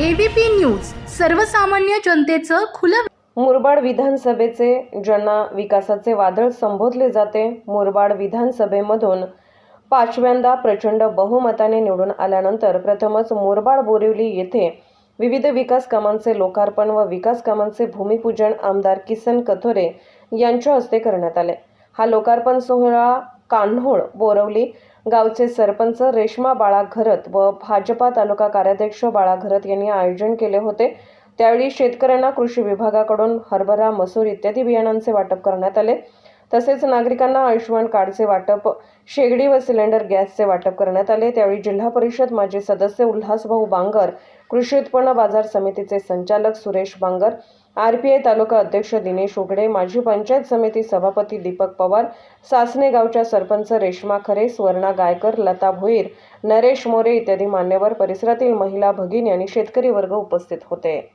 ABP news सर्वसामान्य जनतेचं खुलं मुरबाड विधानसभेचे ज्यांना विकासाचे वादळ संबोधले जाते. मुरबाड विधानसभेमधून पाचव्यांदा प्रचंड बहुमताने निवडून आल्यानंतर प्रथमच मुरबाड बोरिवली येथे विविध विकास कामांचे लोकार्पण व विकास कामांचे भूमिपूजन आमदार किसन कथोरे यांच्या हस्ते करण्यात आले. हा लोकार्पण सोहळा कान्होळ बोरवली गावचे सरपंच रेश्मा बाळा घरत व भाजपा तालुका कार्याध्यक्ष बाळा घरत यांनी आयोजन केले होते. त्यावेळी शेतकऱ्यांना कृषी विभागाकडून हरभरा मसूर इत्यादी बियाणांचे वाटप करण्यात आले. तसेच नागरिकांना आयुष्यमान कार्डचे वाटप शेगडी व सिलेंडर गॅसचे वाटप करण्यात आले. त्यावेळी जिल्हा परिषद माजी सदस्य उल्हासभाऊ बांगर कृषी उत्पन्न बाजार समितीचे संचालक सुरेश बांगर आरपीआय तालुका अध्यक्ष दिनेश उघडे माजी पंचायत समिती सभापती दीपक पवार सासने गावच्या सरपंच रेश्मा खरे स्वर्णा गायकर लता भोईर नरेश मोरे इत्यादी मान्यवर परिसरातील महिला भगिनी आणि शेतकरी वर्ग उपस्थित होते.